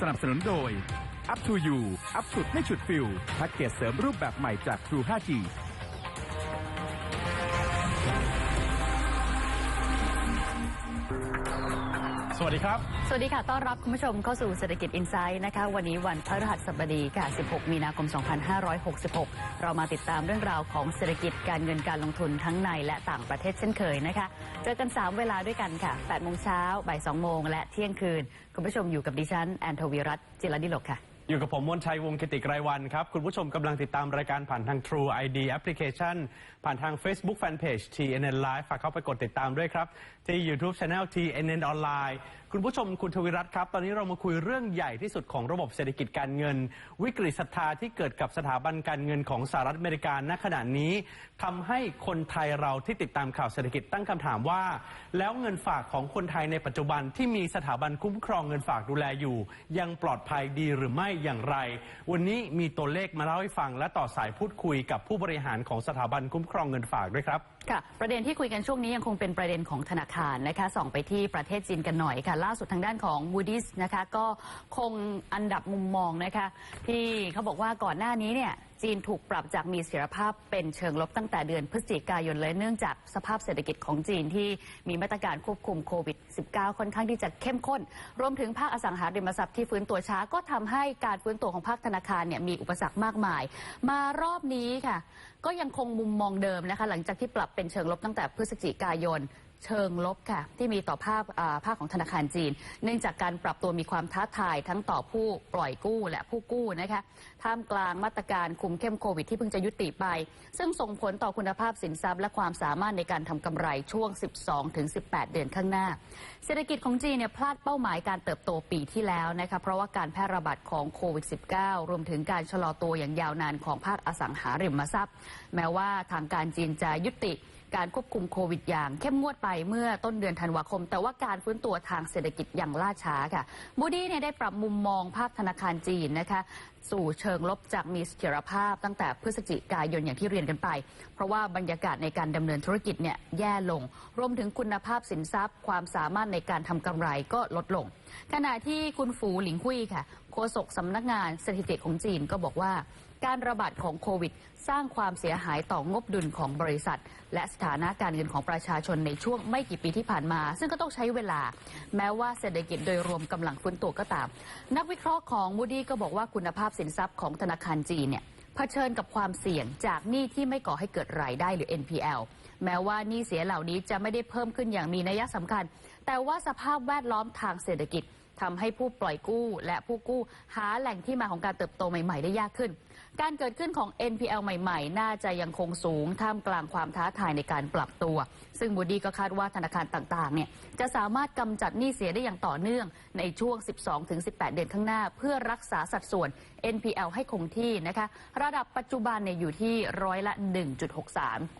สนับสนุนโดย Up to You อัพสุดไม่ฉุดฟิลแพ็กเกจเสริมรูปแบบใหม่จาก True 5G วัสดีครับ สวัสดีค่ะ ต้อนรับคุณผู้ชมเข้าสู่เศรษฐกิจอินไซด์นะคะ วันนี้วันพฤหัสบดีค่ะ 16 มีนาคม 2566 เรามาติดตามเรื่องราวของเศรษฐกิจการเงินการลงทุนทั้งในและต่างประเทศเช่นเคยนะคะ เจอกัน 3 เวลาด้วยกันค่ะ 8 โมงเช้า บ่าย 2 โมง และเที่ยงคืน คุณผู้ชมอยู่กับดิฉัน แอนโทวีรัตน์จิรดิโลกค่ะอยู่กับผมมนชัยวงศ์กิติไกรวันครับ คุณผู้ชมกำลังติดตามรายการผ่านทาง True ID Application ผ่านทาง Facebook Fanpage TNN Live ฝากเข้าไปกดติดตามด้วยครับ ที่ YouTube Channel TNN Online คุณผู้ชมคุณทวิรัตน์ครับ ตอนนี้เรามาคุยเรื่องใหญ่ที่สุดของระบบเศรษฐกิจการเงิน วิกฤตศรัทธาที่เกิดกับสถาบันการเงินของสหรัฐอเมริกาณขณะนี้ทำให้คนไทยเราที่ติดตามข่าวเศรษฐกิจตั้งคำถามว่า แล้วเงินฝากของคนไทยในปัจจุบันที่มีสถาบันคุ้มครองเงินฝากดูแลอยู่ ยังปลอดภัยดีหรือไม่อย่างไร วันนี้มีตัวเลขมาเล่าให้ฟังและต่อสายพูดคุยกับผู้บริหารของสถาบันคุ้มครองเงินฝากด้วยครับค่ะประเด็นที่คุยกันช่วงนี้ยังคงเป็นประเด็นของธนาคารนะคะส่องไปที่ประเทศจีนกันหน่อยค่ะ ล่าสุดทางด้านของ Moody's นะคะก็คงอันดับมุมมองนะคะที่เขาบอกว่าก่อนหน้านี้เนี่ย จีนถูกปรับจากมีเสถียรภาพเป็นเชิงลบตั้งแต่เดือนพฤศจิกายนเลยเนื่องจากสภาพเศรษฐกิจของจีนที่มีมาตรการควบคุมโควิด -19 ค่อนข้างที่จะเข้มข้น รวมถึงภาคอสังหาริมทรัพย์ที่ฟื้นตัวช้าก็ทำให้การฟื้นตัวของภาคธนาคารเนี่ยมีอุปสรรคมากมาย มารอบนี้ค่ะ ก็ยังคงมุมมองเดิมนะคะ หลังจากที่ปรับเป็นเชิงลบตั้งแต่พฤศจิกายน เชิงลบค่ะ ที่มีต่อภาพภาคของธนาคารจีน เนื่องจากการปรับตัวมีความท้าทายทั้งต่อผู้ปล่อยกู้และผู้กู้นะคะท่ามกลางมาตรการคุมเข้มโควิดที่เพิ่งจะยุติไป ซึ่งส่งผลต่อคุณภาพสินทรัพย์ และความสามารถในการทำกำไรช่วง 12-18 เดือนข้างหน้า เศรษฐกิจของจีนเนี่ยพลาดเป้าหมายการเติบโตปีที่แล้วนะคะเพราะว่าการแพร่ระบาดของโควิด -19 รวมถึงการชะลอตัวอย่างยาวนานของภาคอสังหาริมทรัพย์ แม้ว่าทางการจีนจะยุติ การควบคุมโควิดอย่างเข้มงวดไปเมื่อต้นเดือนธันวาคม แต่ว่าการฟื้นตัวทางเศรษฐกิจอย่างล่าช้าค่ะบูดี้เนี่ยได้ปรับมุมมองภาพธนาคารจีนนะคะสู่เชิงลบจากมีเสถียรภาพตั้งแต่พฤศจิกายนอย่างที่เรียนกันไป เพราะว่าบรรยากาศในการดำเนินธุรกิจเนี่ยแย่ลง รวมถึงคุณภาพสินทรัพย์ ความสามารถในการทำกำไรก็ลดลง ขณะที่คุณฝูหลิงคุยค่ะ โฆษกสำนักงานสถิติของจีนก็บอกว่า การระบาดของโควิด สร้างความเสียหายต่องบดุลของบริษัท และสถานะการเงินของประชาชนในช่วงไม่กี่ปีที่ผ่านมา ซึ่งก็ต้องใช้เวลา แม้ว่าเศรษฐกิจโดยรวมกำลังฟื้นตัวก็ตาม นักวิเคราะห์ของมูดี้ก็บอกว่าคุณภาพสินทรัพย์ของธนาคารจีนเนี่ยเผชิญกับความเสี่ยงจากหนี้ที่ไม่ก่อให้เกิดรายได้หรือ NPL แม้ว่าหนี้เสียเหล่านี้จะไม่ได้เพิ่มขึ้นอย่างมีนัยสำคัญ แต่ว่าสภาพแวดล้อมทางเศรษฐกิจ ทำให้ผู้ปล่อยกู้ และผู้กู้หาแหล่งที่มาของการเติบโตใหม่ ๆ ได้ยากขึ้น การเกิดขึ้นของ NPL ใหม่ ๆ น่าจะยังคงสูงท่ามกลางความท้าทายในการปรับตัว ซึ่งบูดี้ก็คาดว่าธนาคารต่างๆเนี่ยจะสามารถกำจัดหนี้เสียได้อย่างต่อเนื่องในช่วง 12-18 เดือนข้างหน้า เพื่อรักษาสัดส่วน NPL ให้คงที่นะคะระดับปัจจุบันเนี่ยอยู่ที่ร้อยละ 1.63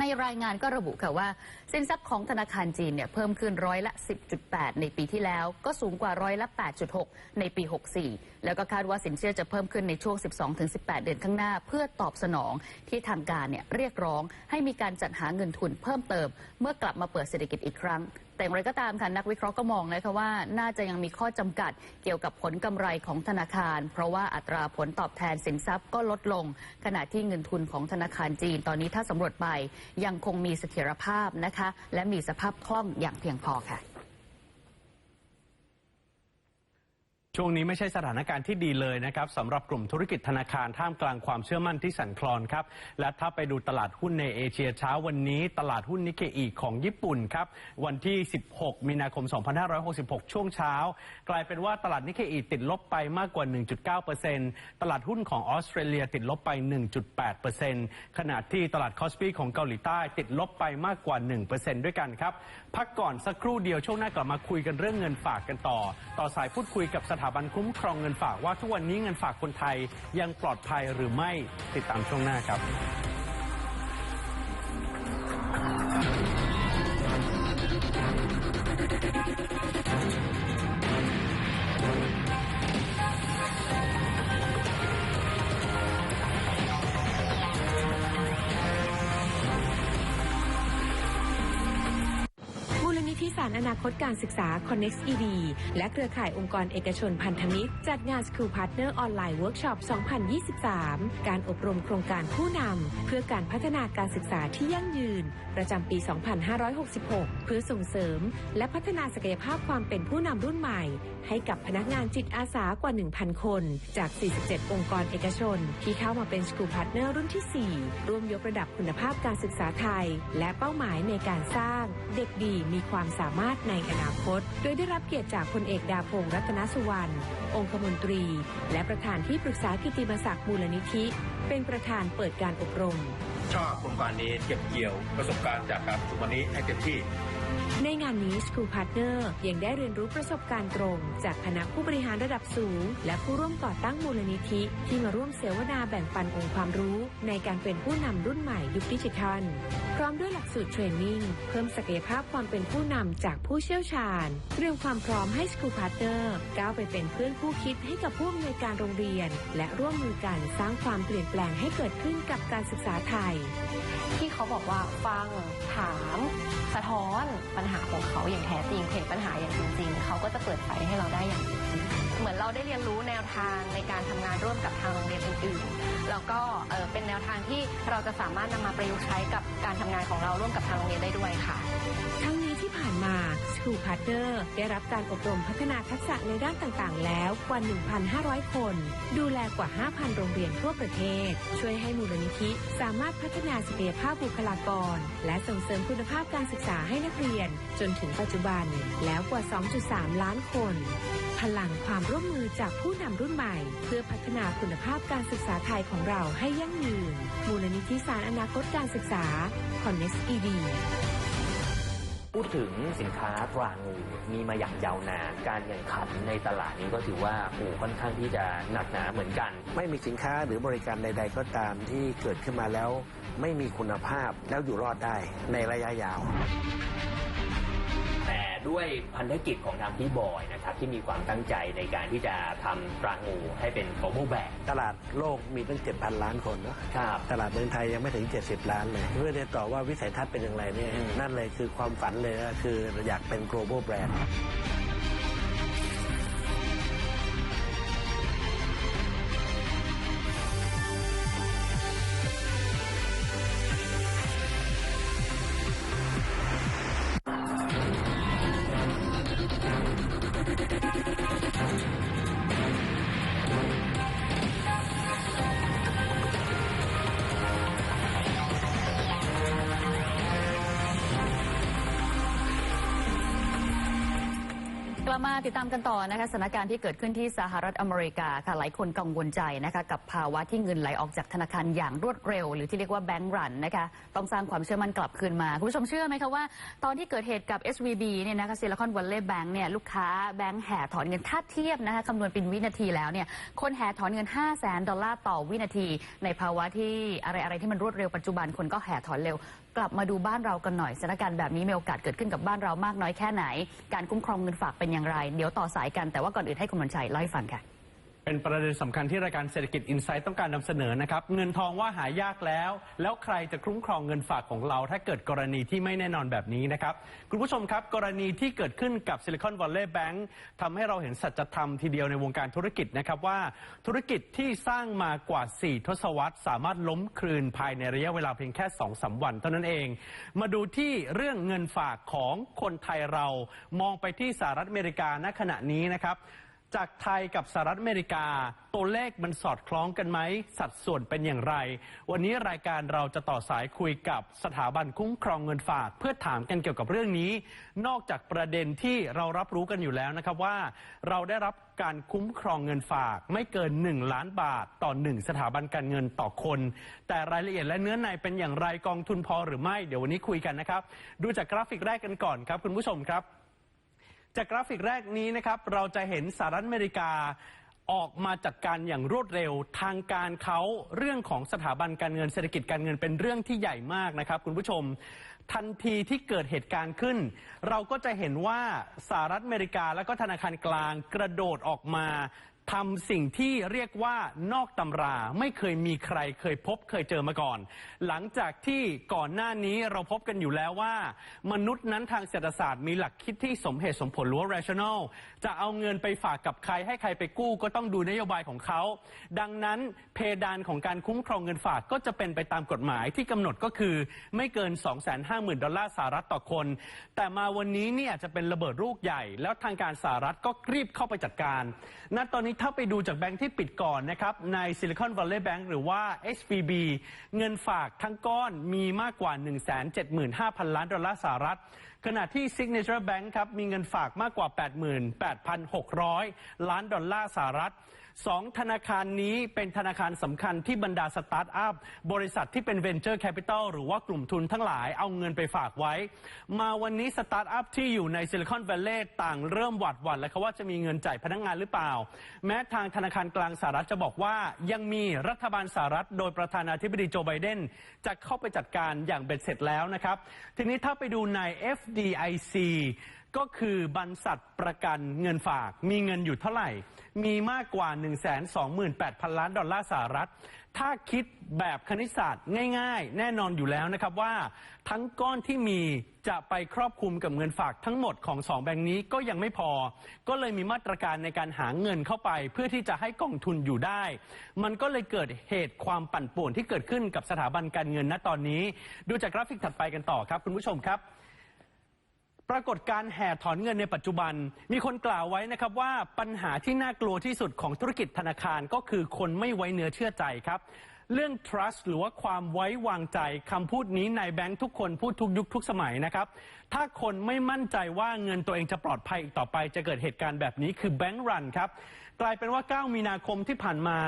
ในรายงานก็ระบุค่ะว่า สินทรัพย์ของธนาคารจีนเนี่ยเพิ่มขึ้นร้อยละ 10.8 ในปีที่แล้ว ก็สูงกว่าร้อยละ 8.6 ในปี 64 แล้วก็คาดว่าสินเชื่อจะเพิ่มขึ้นในช่วง 12-18 เดือนข้างหน้า เพื่อตอบสนองที่ทางการเนี่ยเรียกร้องให้มีการจัดหาเงินทุนเพิ่มเติม เมื่อกลับมาเปิดเศรษฐกิจอีกครั้ง แต่อย่างไรก็ตามค่ะนักวิเคราะห์ก็มองนะคะว่าน่าจะยังมีข้อจำกัดเกี่ยวกับผลกำไรของธนาคาร เพราะว่าอัตราผลตอบแทนสินทรัพย์ก็ลดลง ขณะที่เงินทุนของธนาคารจีนตอนนี้ถ้าสำรวจไปยังคงมีเสถียรภาพนะคะและมีสภาพคล่องอย่างเพียงพอค่ะ ช่วงนี้ไม่ใช่สถานการณ์ที่ดีเลยนะครับสำหรับกลุ่มธุรกิจธนาคารท่ามกลางความเชื่อมั่นที่สั่นคลอนครับ และถ้าไปดูตลาดหุ้นในเอเชียเช้าวันนี้ ตลาดหุ้นนิเคอีของญี่ปุ่นครับ วันที่ 16 มีนาคม 2566 ช่วงเช้า กลายเป็นว่าตลาดนิเคอีติดลบไปมากกว่า 1.9%ตลาดหุ้นของออสเตรเลียติดลบไป 1.8%ขณะที่ตลาดคอสปีของเกาหลีใต้ติดลบไปมากกว่า 1%ด้วยกันครับพักก่อนสักครู่เดียวช่วงหน้ากลับมาคุยกันเรื่องเงินฝากกันต่อ ต่อสายพูดคุยกับสถถาบันคุ้มครองเงินฝากว่าทุกวันนี้เงินฝากคนไทยยังปลอดภัยหรือไม่ติดตามช่วงหน้าครับ คตการศึกษา Connect ED และเครือข่ายองค์กรเอกชนพันธมิตร จัดงาน School Partner Online Workshop 2023 การอบรมโครงการผู้นำเพื่อการพัฒนาการศึกษาที่ยั่งยืน ประจำปี 2566 เพื่อส่งเสริม และพัฒนาศักยภาพความเป็นผู้นำรุ่นใหม่ ให้กับพนักงานจิตอาสากว่า 1,000 คน จาก 47 องค์กรเอกชน ที่เข้ามาเป็น School Partner รุ่นที่ 4 ร่วมยกระดับคุณภาพการศึกษาไทย และเป้าหมายในการสร้าง เด็กดีมีความสามารถในในอนาคต โดยได้รับเกียรติจากพลเอกดาพงศ์รัตนสุวรรณ องคมนตรี และประธานที่ปรึกษากิติมศักดิ์มูลนิธิ เป็นประธานเปิดการอบรม ชอบโครงการนี้เก็บเกี่ยวประสบการณ์จากการประชุมวันนี้ให้เต็มที่ ในงานนี้ School Partner ยังได้เรียนรู้ประสบการณ์ตรง จากคณะผู้บริหารระดับสูง และผู้ร่วมก่อตั้งมูลนิธิ ที่มาร่วมเสวนาแบ่งปันองค์ความรู้ ในการเป็นผู้นำรุ่นใหม่ยุคดิจิทัล พร้อมด้วยหลักสูตรเทรนนิ่งเพิ่มศักยภาพความเป็นผู้นำจากผู้เชี่ยวชาญ เตรียมความพร้อมให้ School Partner ก้าวไปเป็นเพื่อนคู่คิดให้กับผู้อำนวยการโรงเรียน และร่วมมือกันสร้างความเปลี่ยนแปลงให้เกิดขึ้นกับการศึกษาไทย บอกว่าฟังถาม สะท้อนปัญหาของเขาอย่างแท้จริง เห็นปัญหาอย่างจริงๆเขาก็จะเปิดไฟให้เราได้อย่างจริงเหมือนเราได้เรียนรู้แนวทางในการทำงานร่วมกับทางโรงเรียนอื่นๆ แล้วก็เป็นแนวทางที่เราจะสามารถนำมาประยุกต์ใช้กับการทำงานของเราร่วมกับทางโรงเรียนได้ด้วยค่ะทั้งนี้ ผ่านมา School Partner ได้รับการอบรมพัฒนาทักษะในด้านต่างๆ แล้วกว่า 1,500 คน ดูแลกว่า 5,000 โรงเรียนทั่วประเทศ ช่วยให้มูลนิธิสามารถพัฒนาศักยภาพบุคลากร และส่งเสริมคุณภาพการศึกษาให้นักเรียน จนถึงปัจจุบันแล้วกว่า 2.3 ล้านคนพลังความร่วมมือจากผู้นำรุ่นใหม่ เพื่อพัฒนาคุณภาพการศึกษาไทยของเราให้ยั่งยืน มูลนิธิสารอนาคตการศึกษา Connect ED พูดถึงสินค้าตรางูมีมาอย่างยาวนาน การแข่งขันในตลาดนี้ก็ถือว่าโอ้ค่อนข้างที่จะหนักหนาเหมือนกัน ไม่มีสินค้าหรือบริการใด ๆ ก็ตามที่เกิดขึ้นมาแล้ว ไม่มีคุณภาพแล้วอยู่รอดได้ในระยะยาว ด้วยพันธกิจของทางพี่บอยนะครับที่มีความตั้งใจในการที่จะทำตรางูให้เป็น global brand ตลาดโลกมีตั้ง 7,000 ล้านคนเนาะครับ ตลาดเมืองไทยยังไม่ถึง 70 ล้านเลยเพื่อจะต่อว่าวิสัยทัศน์เป็นอย่างไรเนี่ยอืมนั่นเลยคือความฝันเลยนะคืออยากเป็น global brand กลับมาติดตามกันต่อนะคะสถานการณ์ที่เกิดขึ้นที่สหรัฐอเมริกาค่ะหลายคนกังวลใจนะคะกับภาวะที่เงินไหลออกจากธนาคารอย่างรวดเร็ว หรือที่เรียกว่าแบงก์รันนะคะต้องสร้างความเชื่อมั่นกลับคืนมา คุณผู้ชมเชื่อไหมคะว่าตอนที่เกิดเหตุกับ SVB เนี่ยนะคะซิลิคอนวัลเลย์แบงก์เนี่ยลูกค้าแบงก์แห่ถอนเงินถ้าเทียบนะคะคำนวณเป็นวินาทีแล้วเนี่ยคนแห่ถอนเงิน 5 0 0แสนดอลลาร์ต่อวินาที ในภาวะที่อะไรอะไรที่มันรวดเร็วปัจจุบันคนก็แห่ถอนเร็ว กลับมาดูบ้านเรากันหน่อยสถานการณ์แบบนี้มีโอกาสเกิดขึ้นกับบ้านเรามากน้อยแค่ไหน การคุ้มครองเงินฝากเป็นอย่างไร เดี๋ยวต่อสายกันแต่ว่าก่อนอื่นให้คุณมนชัยเล่าให้ฟังค่ะ เป็นประเด็นสำคัญที่รายการเศรษฐกิจอินไซต์ต้องการนำเสนอนะครับ เงินทองว่าหายากแล้ว แล้วใครจะคุ้มครองเงินฝากของเรา ถ้าเกิดกรณีที่ไม่แน่นอนแบบนี้นะครับ คุณผู้ชมครับกรณีที่เกิดขึ้นกับ Silicon Valley Bank ทำให้เราเห็นสัจธรรมทีเดียวในวงการธุรกิจนะครับว่า ธุรกิจที่สร้างมากว่า 4 ทศวรรษ สามารถล้มคลืนภายในระยะเวลาเพียงแค่2-3วันเท่านั้นเอง มาดูที่เรื่องเงินฝากของคนไทยเรามองไปที่สหรัฐอเมริกาณขณะนี้นะครับ จากไทยกับสหรัฐอเมริกา ตัวเลขมันสอดคล้องกันไหม สัดส่วนเป็นอย่างไร วันนี้รายการเราจะต่อสายคุยกับสถาบันคุ้มครองเงินฝาก เพื่อถามกันเกี่ยวกับเรื่องนี้ นอกจากประเด็นที่เรารับรู้กันอยู่แล้วนะครับว่า เราได้รับการคุ้มครองเงินฝากไม่เกิน 1 ล้านบาทต่อ 1 สถาบันการเงินต่อคน แต่รายละเอียดและเนื้อในเป็นอย่างไรกองทุนพอหรือไม่เดี๋ยววันนี้คุยกันนะครับ ดูจากกราฟิกแรกกันก่อนครับคุณผู้ชมครับ จากกราฟิกแรกนี้นะครับเราจะเห็นสหรัฐอเมริกาออกมาจัดการอย่างรวดเร็วทางการเขาเรื่องของสถาบันการเงินเศรษฐกิจการเงินเป็นเรื่องที่ใหญ่มากนะครับ คุณผู้ชม ทันทีที่เกิดเหตุการณ์ขึ้น เราก็จะเห็นว่าสหรัฐอเมริกาและก็ธนาคารกลางกระโดดออกมา ทำสิ่งที่เรียกว่านอกตำราไม่เคยมีใครเคยพบเคยเจอมาก่อน หลังจากที่ก่อนหน้านี้เราพบกันอยู่แล้วว่า มนุษย์นั้นทางเศรษฐศาสตร์มีหลักคิดที่สมเหตุสมผลหรือว่า rational จะเอาเงินไปฝากกับใครให้ใครไปกู้ก็ต้องดูนโยบายของเขา ดังนั้นเพดานของการคุ้มครองเงินฝากก็จะเป็นไปตามกฎหมายที่กำหนดก็คือไม่เกิน 250,000 ดอลลาร์สหรัฐต่อคน แต่มาวันนี้เนี่ยจะเป็นระเบิดลูกใหญ่ แล้วทางการสหรัฐก็รีบเข้าไปจัดการณตอนนี้ถ้าไปดูจากแบงค์ที่ปิดก่อนนะครับใน Silicon Valley Bank หรือว่า SVB เงินฝากทั้งก้อนมีมากกว่า 175,000 ล้านดอลลาร์สหรัฐ ขณะที่ Signature Bank ครับมีเงินฝากมากกว่า 88,600 ล้านดอลลาร์สหรัฐ สองธนาคารนี้เป็นธนาคารสำคัญที่บรรดาสตาร์ทอัพบริษัทที่เป็น Venture Capital หรือว่ากลุ่มทุนทั้งหลายเอาเงินไปฝากไว้ มาวันนี้สตาร์ทอัพที่อยู่ในซิลิคอนแวลลย์ต่างเริ่มหวาดหวั่นแล้วครับว่าจะมีเงินจ่ายพนักงานหรือเปล่า แม้ทางธนาคารกลางสหรัฐจะบอกว่ายังมีรัฐบาลสหรัฐ โดยประธานาธิบดีโจไบเดนจะเข้าไปจัดการอย่างเบ็ดเสร็จแล้วนะครับ ทีนี้ถ้าไปดูใน FDIC ก็คือบรรษัทประกันเงินฝาก มีเงินอยู่เท่าไหร่ มีมากกว่า 128,000 ล้านดอลลาร์สหรัฐ ถ้าคิดแบบคณิตศาสตร์ง่าย ๆ แน่นอนอยู่แล้วนะครับว่า ทั้งก้อนที่มีจะไปครอบคลุมกับเงินฝากทั้งหมดของสองแบงค์นี้ก็ยังไม่พอ ก็เลยมีมาตรการในการหาเงินเข้าไป เพื่อที่จะให้กองทุนอยู่ได้ มันก็เลยเกิดเหตุความปั่นป่วนที่เกิดขึ้นกับสถาบันการเงินณตอนนี้ ดูจากกราฟิกถัดไปกันต่อครับคุณผู้ชมครับ ปรากฏการแห่ถอนเงินในปัจจุบัน มีคนกล่าวไว้นะครับว่าปัญหาที่น่ากลัวที่สุดของธุรกิจธนาคารก็คือคนไม่ไว้เนื้อเชื่อใจครับ เรื่อง trust หรือว่าความไว้วางใจคำพูดนี้ในแบงค์ทุกคนพูดทุกยุคทุกสมัยนะครับ ถ้าคนไม่มั่นใจว่าเงินตัวเองจะปลอดภัยอีกต่อไป จะเกิดเหตุการณ์แบบนี้คือแบงค์รันครับ กลายเป็นว่า 9 มีนาคมที่ผ่านมา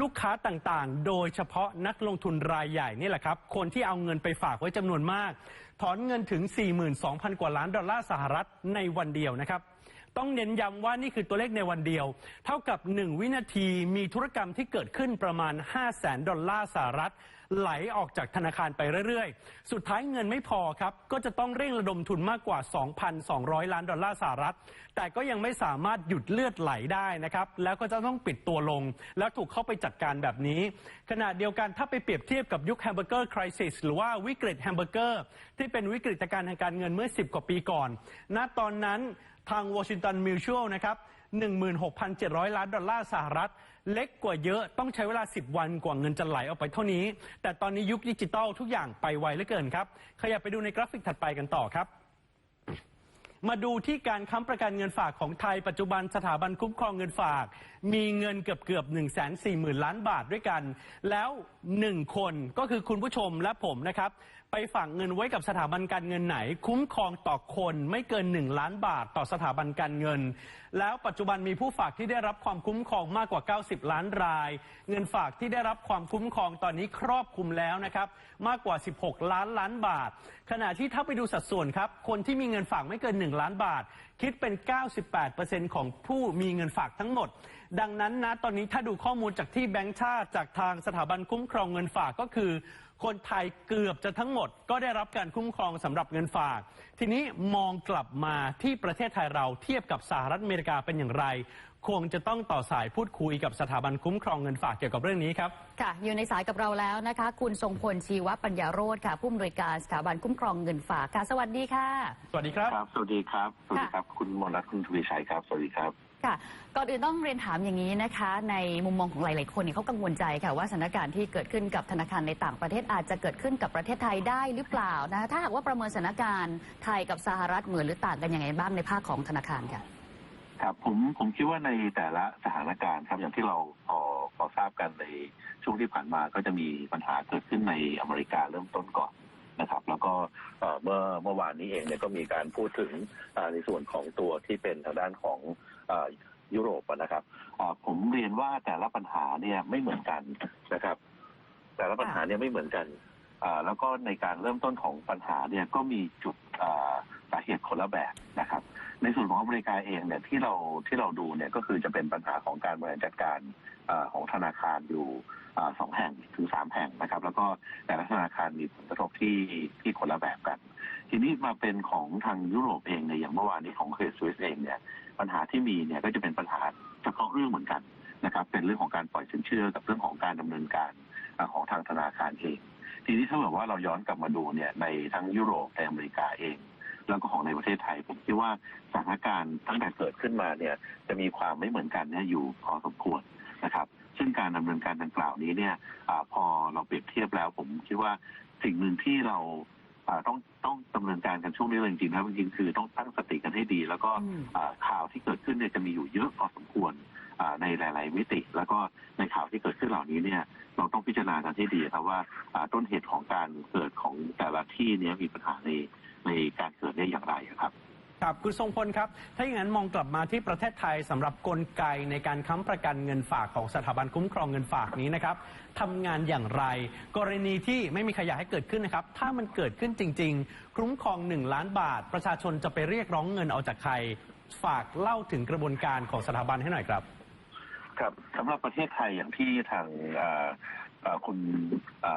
ลูกค้าต่างๆ โดยเฉพาะนักลงทุนรายใหญ่นี่แหละครับ คนที่เอาเงินไปฝากไว้จำนวนมาก ถอนเงินถึง 42,000 กว่าล้านดอลลาร์สหรัฐในวันเดียวนะครับ ต้องเน้นย้ำว่านี่คือตัวเลขในวันเดียว เท่ากับ 1 วินาทีมีธุรกรรมที่เกิดขึ้นประมาณ 5 0 0แสนดอลลาร์สหรัฐ ไหลออกจากธนาคารไปเรื่อยๆ สุดท้ายเงินไม่พอครับ ก็จะต้องเร่งระดมทุนมากกว่า 2,200 ล้านดอลลาร์สหรัฐ แต่ก็ยังไม่สามารถหยุดเลือดไหลได้นะครับ แล้วก็จะต้องปิดตัวลง แล้วถูกเข้าไปจัดการแบบนี้ ขณะเดียวกันถ้าไปเปรียบเทียบกับยุคแฮมเบอร์เกอร์คริสิสหรือว่าวิกฤตแฮมเบอร์เกอร์ที่เป็นวิกฤตการณ์ทางการเงินเมื่อ 10 กว่าปีก่อน ณ ตอนนั้นทางวอชิงตันมิวช a ลนะครับ 16,700 ล้านดอลลาร์สหรัฐ เล็กกว่าเยอะต้องใช้เวลา 10 วันกว่าเงินจะไหลออกไปเท่านี้ แต่ตอนนี้ยุคดิจิตอลทุกอย่างไปไวเหลือเกินครับ ขยับไปดูในกราฟิกถัดไปกันต่อครับมาดูที่การค้ำประกันเงินฝากของไทยปัจจุบันสถาบันคุ้มครองเงินฝาก มีเงินเกือบเกือบ1 4 0 0 0 0 ล้านบาทด้วยกัน แล้วหนึ่งคนก็คือคุณผู้ชมและผมนะครับ ไปฝากเงินไว้กับสถาบันการเงินไหน คุ้มครองต่อคนไม่เกิน 1 ล้านบาทต่อสถาบันการเงิน แล้วปัจจุบันมีผู้ฝากที่ได้รับความคุ้มครองมากกว่า 90 ล้านราย เงินฝากที่ได้รับความคุ้มครองตอนนี้ครอบคลุมแล้วนะครับมากกว่า 16 ล้านล้านบาท ขณะที่ถ้าไปดูสัดส่วนครับคนที่มีเงินฝากไม่เกิน 1 ล้านบาท คิดเป็น 98%ของผู้มีเงินฝากทั้งหมด ดังนั้นนะตอนนี้ถ้าดูข้อมูลจากที่แบงก์ชาติจากทางสถาบันคุ้มครองเงินฝากก็คือ คนไทยเกือบจะทั้งหมด ก็ได้รับการคุ้มครองสำหรับเงินฝาก ทีนี้มองกลับมาที่ประเทศไทยเราเทียบกับสหรัฐอเมริกาเป็นอย่างไร คงจะต้องต่อสายพูดคุยกับสถาบันคุ้มครองเงินฝากเกี่ยวกับเรื่องนี้ครับค่ะ อยู่ในสายกับเราแล้วนะคะ คุณทรงพลชีวปัญญาโรธค่ะ ผู้อำนวยการสถาบันคุ้มครองเงินฝากค่ะสวัสดีค่ะ สวัสดีครับ ครับ สวัสดีครับ สวัสดีครับ คุณมนรัตน์คุณทวีชัยครับ สวัสดีครับ ค่ะก่อนอื่นต้องเรียนถามอย่างนี้นะคะ ในมุมมองของหลาย ๆ คนเนี่ยเขากังวลใจค่ะว่าสถานการณ์ที่เกิดขึ้นกับธนาคารในต่างประเทศอาจจะเกิดขึ้นกับประเทศไทยได้หรือเปล่านะคะถ้าหากว่าประเมินสถานการณ์ไทยกับสหรัฐเหมือนหรือต่างกันยังไงบ้างในภาคของธนาคารค่ะครับผมผมคิดว่าในแต่ละสถานการณ์ครับอย่างที่เราพอพอทราบกันในช่วงที่ผ่านมาก็จะมีปัญหาเกิดขึ้นในอเมริกาเริ่มต้นก่อนนะครับ แล้วก็เมื่อเมื่อวานนี้เองเนี่ยก็มีการพูดถึงในส่วนของตัวที่เป็นทางด้านของ ยุโรปนะครับผมเรียนว่าแต่ละปัญหาเนี่ยไม่เหมือนกันนะครับ แต่ละปัญหาเนี่ยไม่เหมือนกันแล้วก็ในการเริ่มต้นของปัญหาเนี่ยก็มีจุดสาเหตุคนละแบบนะครับ ในส่วนของอเมริกาเองเนี่ยที่เราที่เราดูเนี่ยก็คือจะเป็นปัญหาของการบริหารจัดการอของธนาคารอยู่สองแห่งถึงสามแห่งนะครับ แล้วก็แต่ละธนาคารมีผลกระทบที่ที่คนละแบบกัน ทีนี้มาเป็นของทางยุโรปเองเนี่ยอย่างเมื่อวานนี้ของเครดิตสวิสเองเนี่ยปัญหาที่มีเนี่ยก็จะเป็นปัญหาเฉพาะเรื่องเหมือนกันนะครับเป็นเรื่องของการปล่อยสินเชื่อกับเรื่องของการดำเนินการของทางธนาคารเอง ทีนี้ถ้าเกิดว่าเราย้อนกลับมาดูเนี่ยในทั้งยุโรปในอเมริกาเอง แล้วก็ของในประเทศไทยผมคิดว่าสถานการณ์ตั้งแต่เกิดขึ้นมาเนี่ยจะมีความไม่เหมือนกันเนี่ยอยู่พอสมควรนะครับซึ่งการดำเนินการดังกล่าวนี้เนี่ยอพอเราเปรียบเทียบแล้ว ผมคิดว่าสิ่งหนึ่งที่เรา ต้องต้องดำเนินการกันช่วงนี้เลยจริงๆนะจริงๆคือต้องตั้งสติกันให้ดี แล้วก็อืม อ่าข่าวที่เกิดขึ้นเนี่ยจะมีอยู่เยอะพอสมควรอ่าในหลาย ๆ มิติ แล้วก็ในข่าวที่เกิดขึ้นเหล่านี้เนี่ยเราต้องพิจารณากันให้ดีครับว่าอ่าต้นเหตุของการเกิดของแต่ละที่เนี้มีปัญหาในในการเกิดได้อย่างไรครับ ครับคุณทรงพลครับ ถ้าอย่างนั้นมองกลับมาที่ประเทศไทยสำหรับกลไกในการค้ำประกันเงินฝากของสถาบันคุ้มครองเงินฝากนี้นะครับทำงานอย่างไร กรณีที่ไม่มีใครอยากให้เกิดขึ้นนะครับ ถ้ามันเกิดขึ้นจริง ๆ คุ้มครอง 1 ล้านบาท ประชาชนจะไปเรียกร้องเงินเอาจากใคร ฝากเล่าถึงกระบวนการของสถาบันให้หน่อยครับ ครับสำหรับประเทศไทยอย่างที่ทางคุณต่อ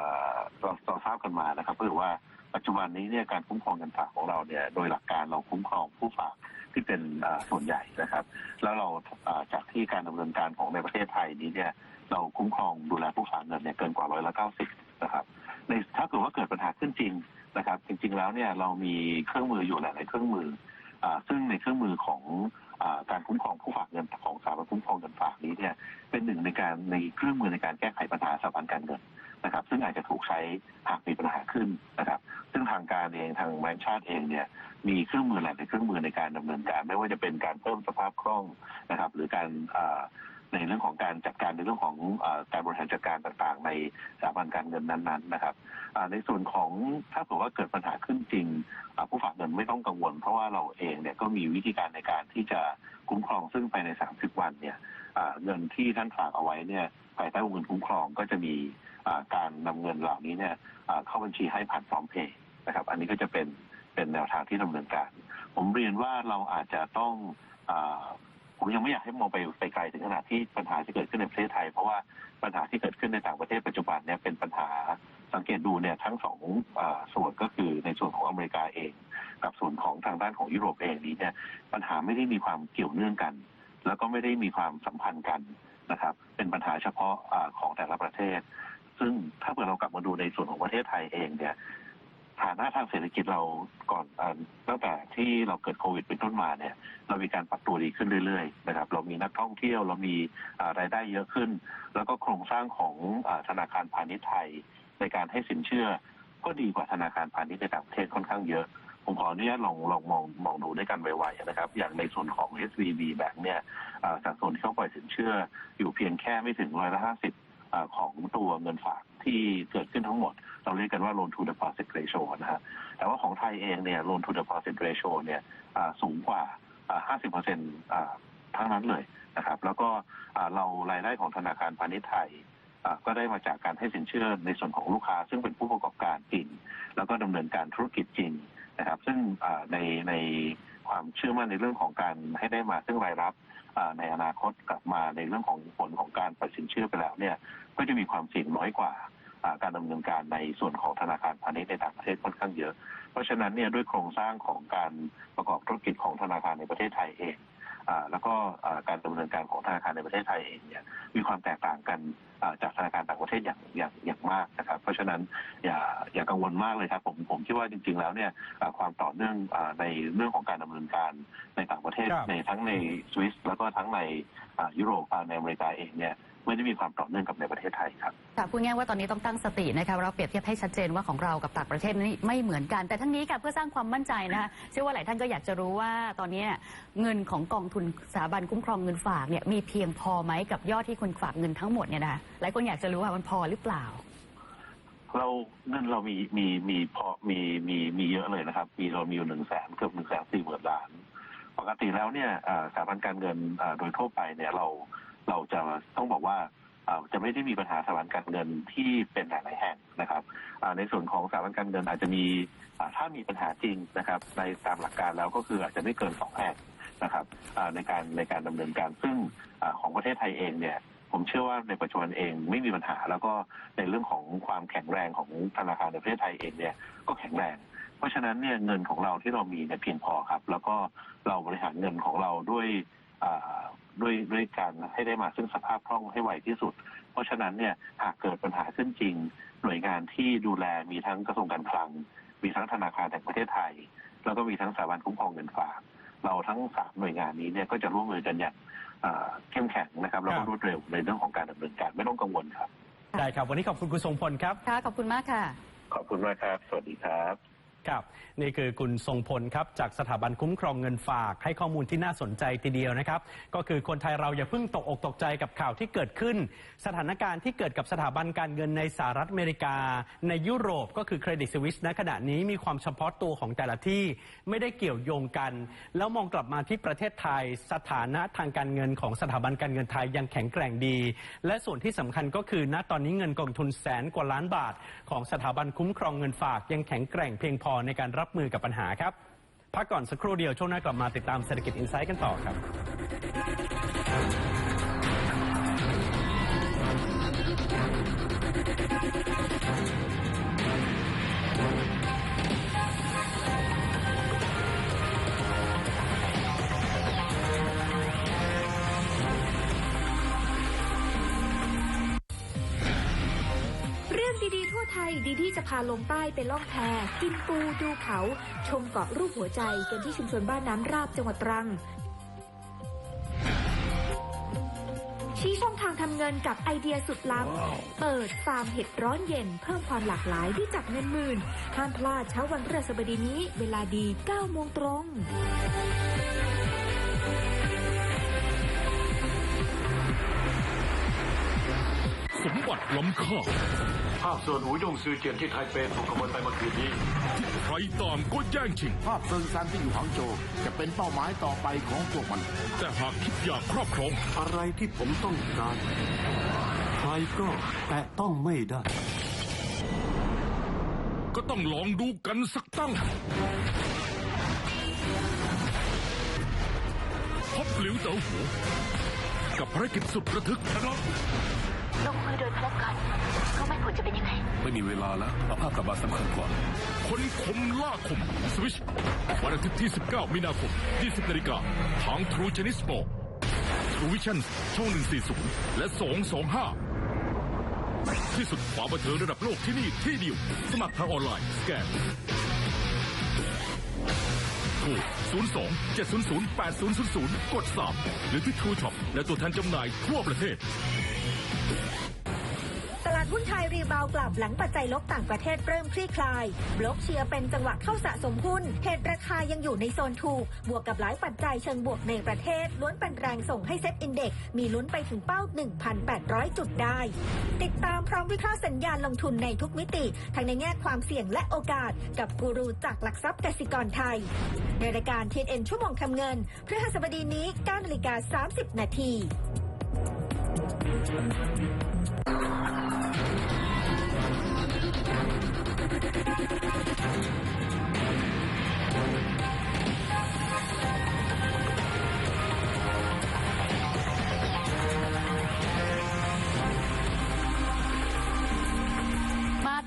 เราเราทราบกันมานะครับก็คือว่า ปัจจุบันนี้เนี่ยการคุ้มครองเงินฝากของเราเนี่ยโดยหลักการเราคุ้มครองผู้ฝากที่เป็นส่วนใหญ่นะครับ แล้วเราจากที่การดำเนินการของในประเทศไทยนี้เนี่ยเราคุ้มครองดูแลผู้ฝากเงินเนี่ยเกินกว่าร้อยละเก้าสิบนะครับในถ้าเกิดว่าเกิดปัญหาขึ้นจริงนะครับ จริง ๆ แล้วเนี่ยเรามีเครื่องมืออยู่หลายๆเครื่องมืออซึ่งในเครื่องมือของอการคุ้มครองผู้ฝากเงินของสถาบันคุ้มครองเงินฝากนี้เนี่ยเป็นหนึ่งในการในเครื่องมือในการแก้ไขปัญหาสถาบันการเงิน นะครับ ซึ่งอาจจะถูกใช้หากมีปัญหาขึ้นนะครับ ซึ่งทางการเองทางแบงก์ชาติเองเนี่ยมีเครื่องมือหลายเครื่องมือในการดำเนินการ ไม่ว่าจะเป็นการเพิ่มสภาพคล่องนะครับ หรือการในเรื่องของการจัดการในเรื่องของอการบริหารจัดการต่างๆ ในสถาบันการเงินนั้นๆนะครับในส่วนของถ้าเกิดว่าเกิดปัญหาขึ้นจริง ผู้ฝากเงินไม่ต้องกังวล เพราะว่าเราเองเนี่ยก็มีวิธีการในการที่จะคุ้มครองซึ่งภายใน 30 วันเนี่ยเงินที่ท่านฝากเอาไว้เนี่ยภายใต้วงเงินคุ้มครองก็จะมี การนำเงินเหล่านี้เนี่ยเข้าบัญชีให้ผ่านพร้อมเพย์นะครับ อันนี้ก็จะเป็นเป็นแนวทางที่ดำเนินการ ผมเรียนว่าเราอาจจะต้องอผมยังไม่อยากให้มองไปไปไกลถึงขนาดที่ปัญหาที่เกิดขึ้นในประเทศไทย เพราะว่าปัญหาที่เกิดขึ้นในต่างประเทศปัจจุบันเนี่ยเป็นปัญหาสังเกตดูเนี่ยทั้งสองอส่วนก็คือในส่วนของอเมริกาเอง กับส่วนของทางด้านของยุโรปเองนี้เนี่ยปัญหาไม่ได้มีความเกี่ยวเนื่องกัน แล้วก็ไม่ได้มีความสัมพันธ์กันนะครับ เป็นปัญหาเฉพาะอของแต่ละประเทศ ซึ่งถ้าเกิดเรากลับมาดูในส่วนของประเทศไทยเองเนี่ยฐานะทางเศรษฐกิจเราก่อนอตั้งแต่ที่เราเกิดโควิดเป็นต้นมาเนี่ย เรามีการปรับตัวดีขึ้นเรื่อยๆนะครับ เรามีนักท่องเที่ยวเรามีรายได้เยอะขึ้น แล้วก็โครงสร้างของอธนาคารพาณิชย์ไทย ในการให้สินเชื่อ ก็ดีกว่าธนาคารพาณิชย์ในต่างประเทศค่อนข้างเยอะ ผมขออนุญาตลองลองมองมองดูด้วยกันไวๆนะครับ อย่างในส่วนของ SVB แบงค์เนี่ยอ่าสัดส่วนที่เขาปล่อยสินเชื่ออยู่เพียงแค่ไม่ถึงร้อยละห้าสิบ ของตัวเงินฝากที่เกิดขึ้นทั้งหมด เราเรียกกันว่า loan to deposit ratio นะฮะแต่ว่าของไทยเองเนี่ย loan to deposit ratio เนี่ยสูงกว่าห้าสิบเปอร์เซ็นต์ทั้งนั้นเลยนะครับ แล้วก็เรารายได้ของธนาคารพาณิชย์ไทยก็ได้มาจากการให้สินเชื่อในส่วนของลูกค้า ซึ่งเป็นผู้ประกอบการจริง แล้วก็ดำเนินการธุรกิจจริงนะครับ ซึ่งในในความเชื่อมั่นในเรื่องของการให้ได้มาซึ่งรายรับ ในอนาคตกลับมาในเรื่องของผลของการปัดสินเชื่อไปแล้วเนี่ยก็จะมีความเสี่ยงน้อยกว่าการดำเนินการในส่วนของธนาคารพาณิชย์ในต่างประเทศค่อนข้างเยอะ เพราะฉะนั้นเนี่ยด้วยโครงสร้างของการประกอบธุรกิจของธนาคารในประเทศไทยเองอแล้วก็การดำเนินการของธนาคารในประเทศไทยเองเนี่ยมีความแตกต่างกันจากธนาคารต่างประเทศอย่างอย่างอย่างมากนะครับ เพราะฉะนั้นอย่าอย่ากังวลมากเลยครับผมผมคิดว่าจริง ๆ แล้วเนี่ยอ่าความต่อเนื่องอ่าในเรื่องของการดำเนินการในต่างประเทศครับในทั้งในสวิสแล้วก็ทั้งในอ่ายุโรปอ่าในอเมริกาเองเนี่ยไม่ได้มีความต่อเนื่องกับในประเทศไทยครับค่ะพูดง่ายๆว่าตอนนี้ต้องตั้งสตินะคะเราเปรียบเทียบให้ชัดเจนว่าของเรากับต่างประเทศนี้ไม่เหมือนกัน แต่ทั้งนี้ค่ะเพื่อสร้างความมั่นใจนะคะเชื่อว่าหลายท่านก็อยากจะรู้ว่าตอนนี้เงินของกองทุนสถาบันคุ้มครองเงินฝากเนี่ยมีเพียงพอไหมกับยอดที่คุณฝากเงินทั้งหมดเนี่ยนะคะ หลายคนอยากจะรู้ว่ามันพอหรือเปล่า เราเงินเรามีมีมีพอมีมีมีเยอะเลยนะครับ มีเรามีอยู่หนึ่งแสนเกือบหนึ่งแสนสี่หมื่นล้าน ปกติแล้วเนี่ยสถาบันการเงินโดยทั่วไปเนี่ยเราเราจะต้องบอกว่าจะไม่ได้มีปัญหาสถาบันการเงินที่เป็นหลายแห่งนะครับในส่วนของสถาบันการเงินอาจจะมีถ้ามีปัญหาจริงนะครับ ในตามหลักการแล้วก็คืออาจจะไม่เกินสองแห่งนะครับในการในการดำเนินการซึ่งของประเทศไทยเองเนี่ย ผมเชื่อว่าในปัจจุบันเองไม่มีปัญหา แล้วก็ในเรื่องของความแข็งแรงของธนาคารในประเทศไทยเองเนี่ยก็แข็งแรง เพราะฉะนั้นเนี่ยเงินของเราที่เรามีเนี่ยเพียงพอครับ แล้วก็เราบริหารเงินของเราด้วยด้วยด้วยการให้ได้มาซึ่งสภาพคล่องให้ไวที่สุด เพราะฉะนั้นเนี่ยหากเกิดปัญหาขึ้นจริง หน่วยงานที่ดูแลมีทั้งกระทรวงการคลัง มีทั้งธนาคารแห่งประเทศไทย แล้วก็มีทั้งสถาบันคุ้มครองเงินฝาก เราทั้งสามหน่วยงานนี้เนี่ยก็จะร่วมมือกันอย่าง เอ่อเข้มแข็งนะครับแล้วครัก็บรวดเร็วในเรื่องของการดำเนินการไม่ต้องกังวลครับ ได้ครับ วันนี้ขอบคุณคุณทรงพลครับ ค่ะ ขอบคุณมากค่ะ ขอบคุณมากครับ สวัสดีครับ ครับนี่คือคุณทรงพลครับจากสถาบันคุ้มครองเงินฝากให้ข้อมูลที่น่าสนใจทีเดียวนะครับก็คือคนไทยเราอย่าเพิ่งตกอกตกใจกับข่าวที่เกิดขึ้น สถานการณ์ที่เกิดกับสถาบันการเงินในสหรัฐอเมริกา ในยุโรปก็คือเครดิตสวิสณขณะนี้มีความเฉพาะตัวของแต่ละที่ไม่ได้เกี่ยวโยงกัน แล้วมองกลับมาที่ประเทศไทย สถานะทางการเงินของสถาบันการเงินไทยยังแข็งแกร่งดี และส่วนที่สำคัญก็คือณตอนนี้เงินกองทุนแสนกว่าล้านบาท ของสถาบันคุ้มครองเงินฝากยังแข็งแกร่งเพียงพอในการรับมือกับปัญหาครับ พักก่อนสักครู่เดียวช่วงหน้ากลับมาติดตามเศรษฐกิจอินไซต์กันต่อครับ ที่จะพาลงใต้ไปล่องแพกินปูดูเขา ชมเกาะรูปหัวใจกันที่ชุมชนบ้านน้ำราบจังหวัดตรัง ชี้ช่องทางทำเงินกับไอเดียสุดล้ำ เปิดฟาร์มเห็ดร้อนเย็น เพิ่มความหลากหลายด้วยจับเงินหมื่น ห้ามพลาดเช้าวันพฤหัสบดีนี้ เวลาดี 9 โมงตรง สมบัติล้ำค่าภาพส่วนหูยงซือเจียนที่ไทเปถูกขโมยไปเมื่อคืนนี้ใครตามก็แย่งชิง ภาพเซิงซันที่อยู่หางโจวจะเป็นเป้าหมายต่อไปของพวกมัน แต่หากคิดอยากครอบครอง อะไรที่ผมต้องการ ใครก็แตะต้องไม่ได้ ก็ต้องลองดูกันสักตั้ง พบหลิวเต๋อหัวกับภารกิจสุดระทึกนะครับ ลงมือโดยพร้อมกันก็ไม่ควรจะเป็นยังไง ไม่มีเวลาแล้วเอาภาพกลับมาสำคัญกว่า คนคมล่าคม สวิชวันอาทิตย์ที่ 19 มีนาคม 20นาฬิกาทางทรูชนิสโปทรูวิชั่นช่อง 140 และ 225 ที่สุดความบันเทิงระดับโลกที่นี่ที่เดียว สมัครทางออนไลน์สแกนโทร02 700 8000 กด 3 หรือที่ทรูช็อปและตัวแทนจำหน่ายทั่วประเทศตลาด หุ้นไทยรีบาวกลับหลังปัจจัยลบต่างประเทศเริ่มคลี่คลาย บล็อกเชียร์เป็นจังหวะเข้าสะสมหุ้น เหตุราคายังอยู่ในโซนถูก บวกกับหลายปัจจัยเชิงบวกในประเทศ ล้วนเป็นแรงส่งให้เซ็ตอินเด็กซ์มีลุ้นไปถึงเป้า 1,800 จุดได้ ติดตามพร้อมวิเคราะห์สัญญาณลงทุนในทุกมิติ ทั้งในแง่ความเสี่ยงและโอกาส กับกูรูจากหลักทรัพย์กสิกรไทย ในรายการเทนเอ็นชั่วโมงทำเงินพฤหัสบดีนี้9นาฬิกา30 นาทีมา ต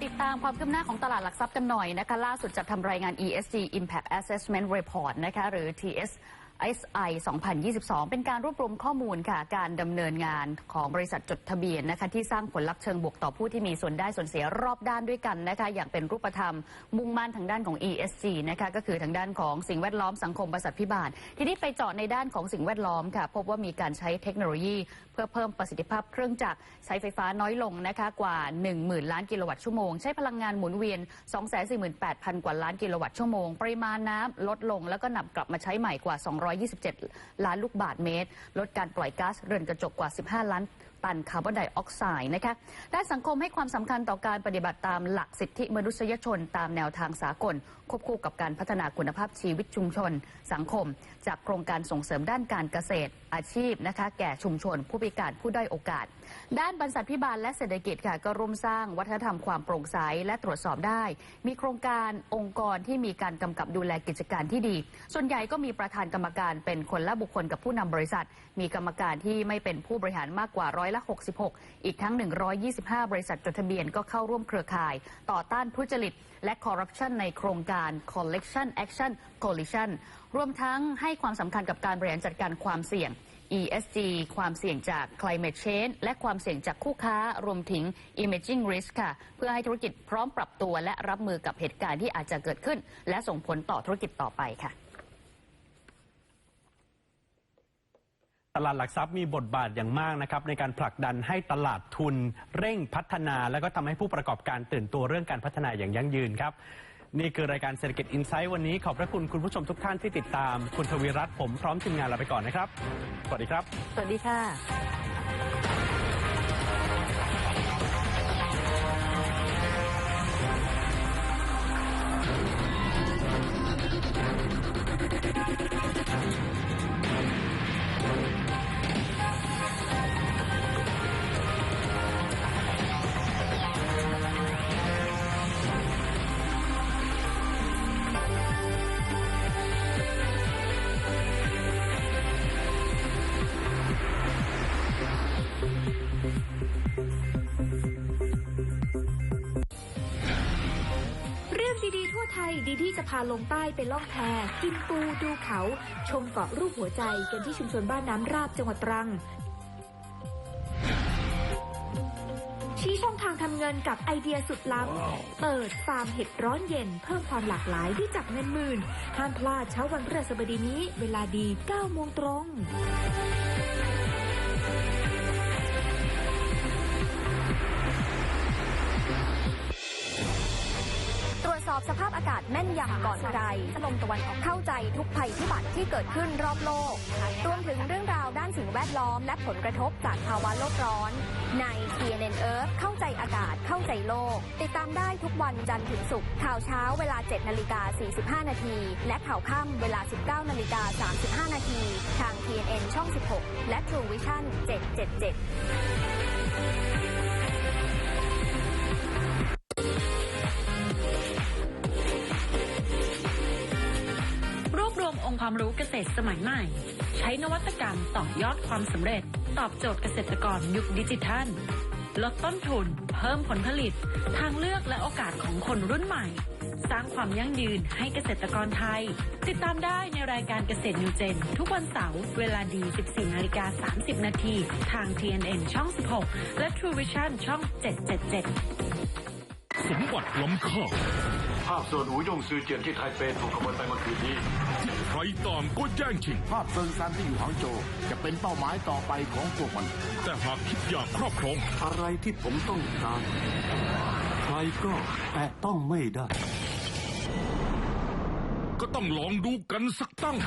ิดตามความคืบหน้าของตลาดหลักทรัพย์กันหน่อยนะคะ ล่าสุดจัดทำรายงาน ESG Impact Assessment Report นะคะ หรือ TS SI 2022 เป็นการรวบรวมข้อมูลค่ะ การดำเนินงานของบริษัทจดทะเบียนนะคะ ที่สร้างผลลัพธ์เชิงบวกต่อผู้ที่มีส่วนได้ส่วนเสียรอบด้านด้วยกันนะคะ อย่างเป็นรูปธรรม มุ่งมั่นทางด้านของ ESG นะคะ ก็คือทางด้านของสิ่งแวดล้อมสังคมประสัทพิบาล ทีนี้ไปเจาะในด้านของสิ่งแวดล้อมค่ะ พบว่ามีการใช้เทคโนโลยี เพื่อเพิ่มประสิทธิภาพเครื่องจักรใช้ไฟฟ้าน้อยลงนะคะกว่า 10,000 ล้านกิโลวัตต์ชั่วโมงใช้พลังงานหมุนเวียน 248,000 กว่าล้านกิโลวัตต์ชั่วโมงปริมาณน้ำลดลง แล้วก็นำกลับมาใช้ใหม่กว่า227 ล้านลูกบาทเมตร ลดการปล่อยก๊าซเรือนกระจกกว่า 15 ล้านตันคาร์บอนไดออกไซด์นะคะด้านสังคมให้ความสำคัญต่อการปฏิบัติตามหลักสิทธิมนุษยชน ตามแนวทางสากล ควบคู่กับการพัฒนาคุณภาพชีวิตชุมชน สังคม จากโครงการส่งเสริมด้านการเกษตร อาชีพนะคะ แก่ชุมชน ผู้พิการผู้ด้อยโอกาส ด้านบรรษัทพิบาลและเศรษฐกิจค่ะก็ร่วมสร้างวัฒนธรรมความโปร่งใสและตรวจสอบได้ มีโครงการองค์กรที่มีการกำกับดูแลกิจการที่ดี ส่วนใหญ่ก็มีประธานกรรมการเป็นคนละบุคคลกับผู้นำบริษัท มีกรรมการที่ไม่เป็นผู้บริหารมากกว่าร้อยละ66 อีกทั้ง 125 บริษัทจดทะเบียนก็เข้าร่วมเครือข่าย ต่อต้านทุจริต และคอร์รัปชันในโครงการ Collection Action Coalition รวมทั้งให้ความสำคัญกับการบริหารจัดการความเสี่ยง ESG ความเสี่ยงจาก climate change และความเสี่ยงจากคู่ค้ารวมถึง emerging risk ค่ะ เพื่อให้ธุรกิจพร้อมปรับตัวและรับมือกับเหตุการณ์ที่อาจจะเกิดขึ้น และส่งผลต่อธุรกิจต่อไปค่ะ ตลาดหลักทรัพย์มีบทบาทอย่างมากนะครับในการผลักดันให้ตลาดทุนเร่งพัฒนา และก็ทำให้ผู้ประกอบการตื่นตัวเรื่องการพัฒนาอย่างยั่งยืนครับ นี่คือรายการเศรษฐกิจอินไซต์วันนี้ ขอบพระคุณคุณผู้ชมทุกท่านที่ติดตาม คุณทวีรัตน์ผมพร้อมทีมงานลาไปก่อนนะครับ สวัสดีครับ สวัสดีค่ะ ลงใต้ไปล่องแพกินปูดูเขา ชมเกาะรูปหัวใจกันที่ชุมชนบ้านน้ำราบจังหวัดตรังชี้ช่องทางทำเงินกับไอเดียสุดล้ำ เปิดฟาร์มเห็ดร้อนเย็น เพิ่มความหลากหลายด้วยจับเงินหมื่น ห้ามพลาดเช้าวันพฤหัสบดีนี้ เวลาดี 9 โมงตรง อบสภาพอากาศแม่นยำก่อนใครลมตะวันออกเข้าใจทุกภัยพิบัติที่เกิดขึ้นรอบโลก รวมถึงเรื่องราวด้านสิ่งแวดล้อม และผลกระทบจากภาวะโลกร้อน ใน CNN Earth เข้าใจอากาศเข้าใจโลก ติดตามได้ทุกวันจันทร์ถึงศุกร์ข่าวเช้าเวลา 7 นาฬิกา 45 นาที และข่าวค่ำเวลา 19 นาฬิกา 35 นาที ทาง TNN ช่อง 16 และ True Vision 777 ความรู้เกษตรสมัยใหม่ ใช้นวัตกรรมต่อยอดความสำเร็จ ตอบโจทย์เกษตรกรยุคดิจิทัล ลดต้นทุน เพิ่มผลผลิต ทางเลือกและโอกาสของคนรุ่นใหม่ สร้างความยั่งยืนให้เกษตรกรไทย ติดตามได้ในรายการเกษตรนิวเจน ทุกวันเสาร์เวลาดี 14นาฬิกา30นาทีทาง TNN ช่อง 16 และ True Vision ช่อง 777 สมบัติล้ำค่าภาพส่วนหูยงซือเจียนที่ไทเปถูกขโมยไปเมื่อคืนนี้ ใครตามก็แย่งชิง ภาพเซิงซานที่อยู่หางโจวจะเป็นเป้าหมายต่อไปของพวกมัน แต่หากคิดอยากครอบครอง อะไรที่ผมต้องการ ใครก็แตะต้องไม่ได้ ก็ต้องลองดูกันสักตั้ง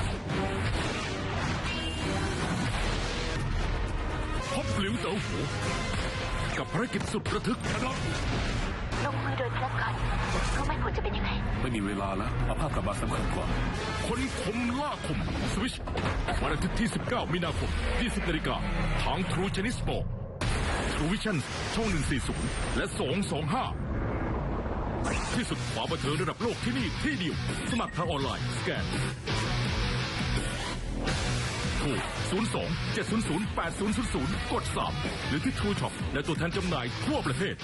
พบหลิวเต๋อหูกับภารกิจสุดระทึกครับ ลงมือโดยพลับกันก็ไม่ควรจะเป็นยังไง ไม่มีเวลาแล้วเอาภาพกลับมาสำคัญกว่า คนคมล่าคม สวิชวันอาทิตย์ที่ 19 มีนาคม 20นาฬิกาทาง True Chinese Sport True Vision ช่อง 140 และ 225 ที่สุดความบันเทิงระดับโลกที่นี่ที่เดียว สมัครทางออนไลน์ สแกนโทร02 700 8000 กด 3 หรือที่ True Shop และตัวแทนจำหน่ายทั่วประเทศ